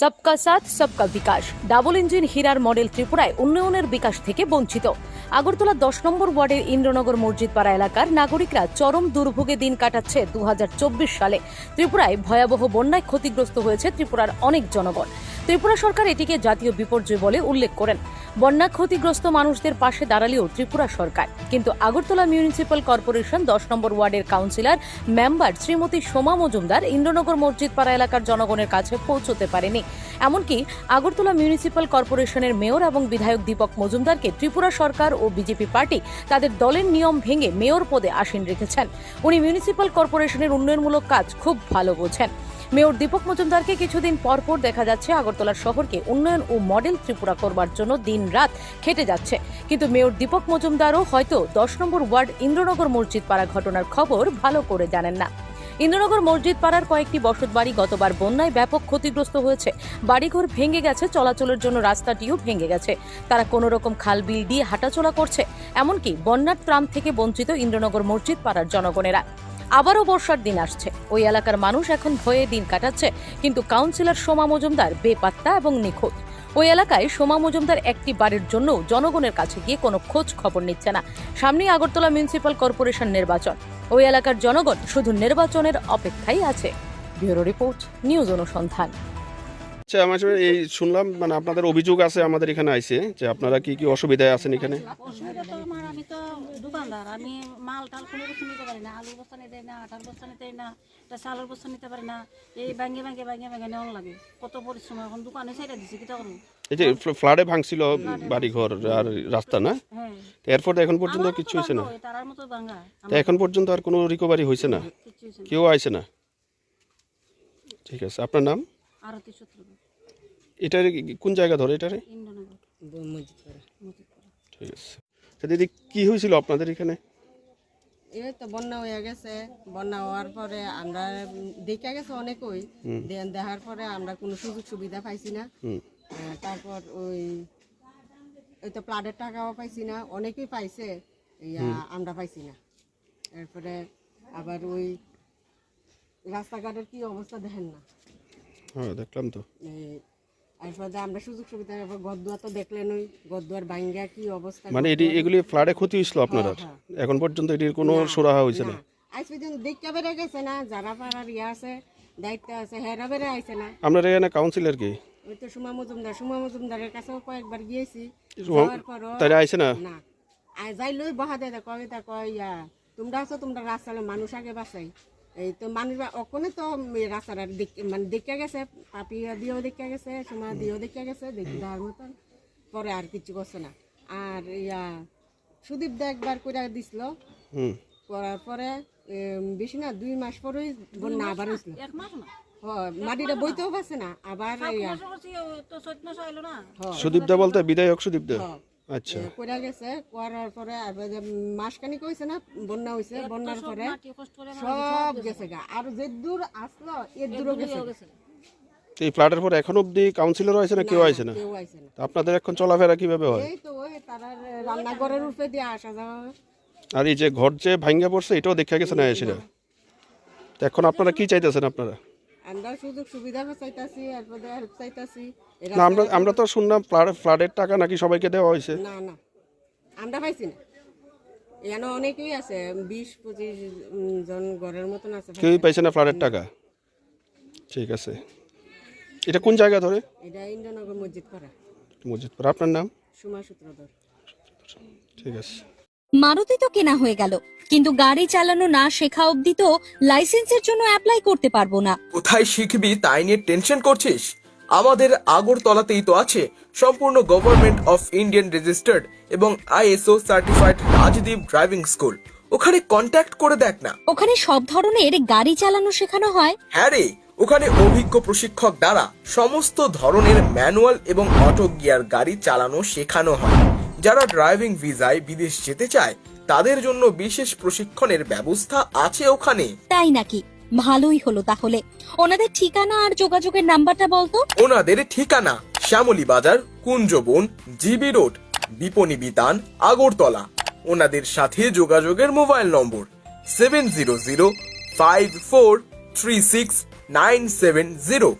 সবকা সাথ সবকা বিকাশ ডাবল ইঞ্জিন হীরার মডেল ত্রিপুরায় উন্নয়নের বিকাশ থেকে বঞ্চিত। আগরতলা দশ নম্বর ওয়ার্ডের ইন্দ্রনগর মসজিদপাড়া এলাকার নাগরিকরা চরম দুর্ভোগে দিন কাটাচ্ছে দু হাজার চব্বিশ সালে। ত্রিপুরায় ভয়াবহ বন্যায় ক্ষতিগ্রস্ত হয়েছে ত্রিপুরার অনেক জনগণ। ত্রিপুরা সরকার এটিকে জাতীয় বিপর্যয় বলে উল্লেখ করেন। বন্যা ক্ষতিগ্রস্ত মানুষদের পাশে দাঁড়ালেও ত্রিপুরা সরকার। কিন্তু আগরতলা মিউনিসিপ্যাল কর্পোরেশন দশ নম্বর ওয়ার্ডের কাউন্সিলর, মেম্বার শ্রীমতী সোমা মজুমদার ইন্দ্রনগর মসজিদপাড়া এলাকার জনগণের কাছে পৌঁছতে পারেনি। এমনকি আগরতলা মিউনিসিপ্যাল কর্পোরেশনের মেয়র এবং বিধায়ক দীপক মজুমদারকে ত্রিপুরা সরকার ও বিজেপি পার্টি তাদের দলের নিয়ম ভেঙে মেয়র পদে আসীন রেখেছেন। উনি মিউনিসিপ্যাল কর্পোরেশনের উন্নয়নমূলক কাজ খুব ভালো বোঝেন। মেয়র দীপক মজুমদারকে কিছুদিন পরপর দেখা যাচ্ছে আগরতলা শহরকে উন্নয়ন ও মডেল ত্রিপুরা করবার জন্য দিন রাত খেটে যাচ্ছে। কিন্তু মেয়র দীপক মজুমদারও হয়তো দশ নম্বর ওয়ার্ড ইন্দ্রনগর মসজিদ পাড়া ঘটনার খবর ভালো করে জানেন না। ইন্দ্রনগর মসজিদ পাড়ার কয়েকটি বসতবাড়ি গতবার বন্যায় ব্যাপক ক্ষতিগ্রস্ত হয়েছে। বাড়িঘর ভেঙে গেছে, চলাচলের জন্য রাস্তাটিও ভেঙে গেছে। তারা কোনো রকম খাল বিল দিয়ে হাঁটাচলা করছে, এমনকি বন্যার ত্রাণ থেকে বঞ্চিত ইন্দ্রনগর মসজিদ পাড়ার জনগণেরা। আবারও বর্ষার দিন আসছে। ওই এলাকার মানুষ এখন ভয়ে দিন কাটাচ্ছে, কিন্তু কাউন্সিলর সোমা মজুমদার বেপাত্তা এবং নিখোঁজ। ওই এলাকায় সোমা মজুমদার একটি বাড়ির জন্য জনগণের কাছে গিয়ে কোনো খোঁজ খবর নিচ্ছে না। সামনেই আগরতলা মিউনিসিপ্যাল কর্পোরেশন নির্বাচন। ওই এলাকার জনগণ শুধু নির্বাচনের অপেক্ষাই আছে। ব্যুরো রিপোর্ট, নিউজ অনুসন্ধান। আচ্ছা আমার এই শুনলাম মানে আপনাদের অভিযোগ আছে আমাদের এখানে আইছে যে আপনারা কি কি অসুবিধায় আছেন এখানে? অসুবিধা তো আমার আমি তো দোকানদার আমি মাল টাল কোনো কিছু নিতে পারি না আলুর বস্তা নিতে না আটার বস্তা নিতে না একটা চালের বস্তা নিতে পারি না এই ব্যাঙ্গে ব্যাঙ্গে ব্যাঙ্গে ব্যাঙ্গে নেওয়ার লাগে। কত পরিশ্রম এখন দোকানে ছেড়ে দিছি কিটা করব এই যে ফ্লাডে ভাঙছিল বাড়িঘর আর রাস্তা না? হ্যাঁ। এরপর এখন পর্যন্ত কিচ্ছু হয়েছে না? এখন পর্যন্ত আর কোনো রিকভারি হয়েছে না? হয়েছে না। কেউ আইছে না? ঠিক আছে আপনার নাম? আরতি সূত্র এটার কোন জায়গা ধরে এটারে? ইন্দ্রনগর। মসজিদপাড়া। ঠিক আছে। তো দিদি কি হয়েছিল আপনাদের এখানে? এই তো বন্যা হয়ে গেছে। বন্যা হওয়ার পরে আমরা দেখে গেছে অনেকই। দেন দেখার পরে আমরা কোনো সুযোগ সুবিধা পাইছি না। তারপর ওই ওই তো প্লাডের টাকাও পাইছি না। অনেকেই পাইছে ইয়া আমরা পাইছি না। এরপরে আবার ওই রাস্তাঘাটের কি অবস্থা দেখেন না। হ্যাঁ দেখলাম তো। এই আমরা সুযোগ সুবিধা এরপর গদুয়া তো দেখলেন ওই গদুয়ার বাঙ্গা কি অবস্থা মানে এটি এগুলি ফ্লাডে ক্ষতি হয়েছিল আপনার হ্যাঁ, এখন পর্যন্ত এটির কোনো সুরাহা হয়েছে না। আজ পর্যন্ত দেখতে বেড়ে গেছে না যারা পাড়ার ইয়ে আছে দায়িত্ব আছে হেরা বেড়ে আইছে না। আপনার এখানে কাউন্সিলর কি? ওই তো সুমা মজুমদার সুমা মজুমদারের কাছেও কয়েকবার গিয়েছি তারা আইছে না? না। যাই লই বহা দেয় কয় তা কয় ইয়া তোমরা আছো তোমরা রাস্তালে মানুষ আগে বাঁচাই এই তো মানুষ ওখানে তো রাস্তাটা মানে দেখে গেছে পাপি দিয়েও দেখে গেছে সুমা দিয়েও দেখে গেছে দেখি দেওয়ার মতন। পরে আর কিছু করছে না। আর ইয়া সুদীপ দা একবার করে দিছিল। করার পরে বেশি না দুই মাস পরেই বন্যা আবার হয়েছিল এক মাস না। হয়, মাটিটা বইতেও পারছে না আবার সুদীপ দা বলতে বিধায়ক সুদীপ দা। আচ্ছা। করে গেছে করার পরে আবার যে না বন্যা হয়েছে বন্যার পরে সব গেছে। গা। আর যে দূর আসলো এর দূরও গেছে গা। গেছে। তো এই ফ্লাডের পর এখন অবধি কাউন্সিলর না কেউ আইছে না? আপনাদের এখন চলাফেরা কীভাবে হয়? এই তো ওই তারা রান্নাঘরের উপরে দিয়ে আসা যাওয়া। আর এই যে ঘর যে ভাঙ্গা পড়ছে এটাও দেখা গেছে না এসে এখন আপনারা কি চাইতেছেন আপনারা? আমরা সুযোগ সুবিধা চাইতাছি এরপরে হেল্প চাইতাছি। না আমরা আমরা তো শুনলাম ফ্লাড ফ্লাডের টাকা নাকি সবাইকে দেওয়া হয়েছে। না না আমরা পাইছি না। এখানে অনেকেই আছে বিশ পঁচিশ জন ঘরের মতন আছে। কেউই পাইছে না ফ্লাডের টাকা? ঠিক আছে। এটা কোন জায়গা ধরে? এটা ইন্দ্রনগর মসজিদ করা মসজিদপুর আপনার নাম? সুমা সূত্রধর। ঠিক আছে। মারুতি তো কেনা হয়ে গেল। কিন্তু গাড়ি চালানো না শেখা অবধি তো লাইসেন্সের জন্য অ্যাপ্লাই করতে পারব না। কোথায় শিখবি তাই নিয়ে টেনশন করছিস? আমাদের আগরতলাতেই তো আছে সম্পূর্ণ গভর্নমেন্ট অফ ইন্ডিয়ান রেজিস্টার্ড এবং ISO certified Rajdeep driving school ওখানে কন্ট্যাক্ট করে দেখ না। ওখানে সব ধরনের গাড়ি চালানো শেখানো হয়। হ্যাঁ রে ওখানে অভিজ্ঞ প্রশিক্ষক দ্বারা সমস্ত ধরনের ম্যানুয়াল এবং অটো গিয়ার গাড়ি চালানো শেখানো হয়। যারা ড্রাইভিং ভিসায় বিদেশ যেতে চায় তাদের জন্য বিশেষ প্রশিক্ষণের ব্যবস্থা আছে ওখানে। তাই নাকি? ভালোই হলো তাহলে। ওনাদের ঠিকানা আর যোগাযোগের নাম্বারটা বলতো? ওনাদের ঠিকানা শ্যামলী বাজার কুঞ্জবন জিবি রোড বিপণী বিতান আগরতলা। ওনাদের সাথে যোগাযোগের mobile number seven zero zero five four three six nine seven zero.